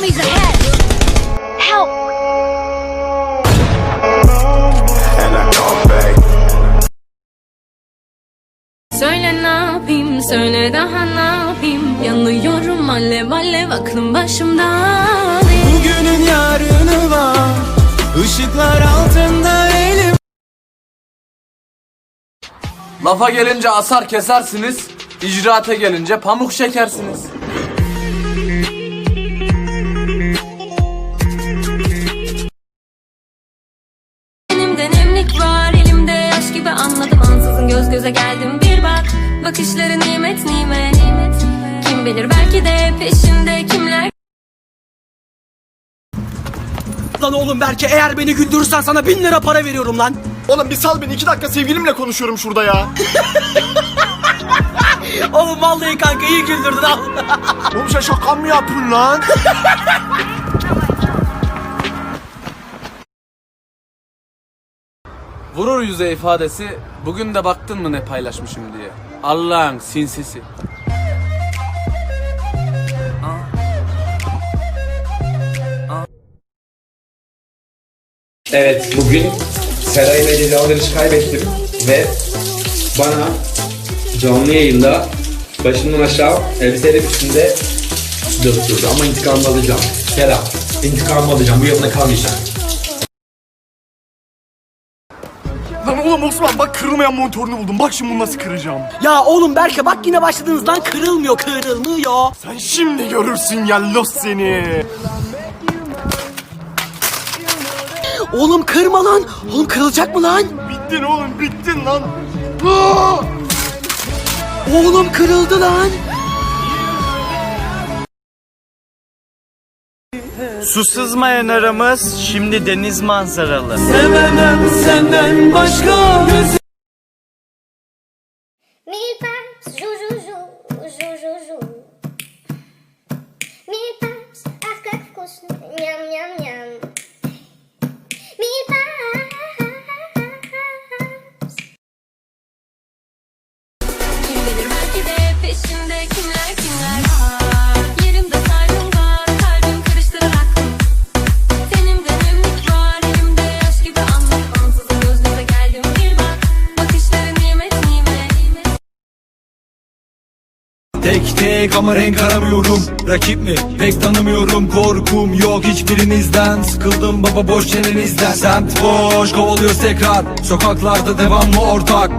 Enemies ahead! Help! and I come back. Söyle ne yapayım, söyle daha ne yapayım Yanıyorum alev alev aklım başımda değil. Bugünün yarını var Işıklar altında elim Lafa gelince asar kesersiniz, icraate gelince pamuk şekersiniz. Nemlik var, elimde yaş gibi anladım. Ansızın göz göze geldim. Bir bak Bakışları nimet nimet Kim bilir belki de peşinde kimler Lan oğlum belki eğer beni güldürürsen sana bin lira para veriyorum lan. Oğlum bir sal beni iki dakika sevgilimle konuşuyorum şurada ya. Oğlum vallahi kanka iyi güldürdün al. Oğlum sen şaka mı yapıyorsun lan? Vurur yüze ifadesi, bugün de baktın mı ne paylaşmışım diye. Allah'ın sinsisi. Evet bugün Seray ile ilgili alışveriş kaybettim ve bana canlı yayında başımdan aşağı elbiseyle üstünde döktürdü ama intikamımı alacağım. Selam. İntikamımı alacağım. Bu yanına kalmayacağım. Oğlum Osman bak kırılmayan monitörünü buldum. Bak şimdi bunu nasıl kıracağım. Ya oğlum Berke bak yine başladınız lan kırılmıyor kırılmıyor Sen şimdi görürsün ya los seni. Oğlum kırma lan Oğlum kırılacak mı lan Bittin oğlum bittin lan. Aa! Oğlum kırıldı lan Su sızmayan aramız şimdi deniz manzaralı. Sevemem senden başka gözü Mille Tek tek ama renk aramıyorum. Rakip mi? Pek tanımıyorum. Korkum yok hiçbirinizden. Sıkıldım baba boş çenenizden. Semt boş kovalıyoruz tekrar. Sokaklarda devamlı ortak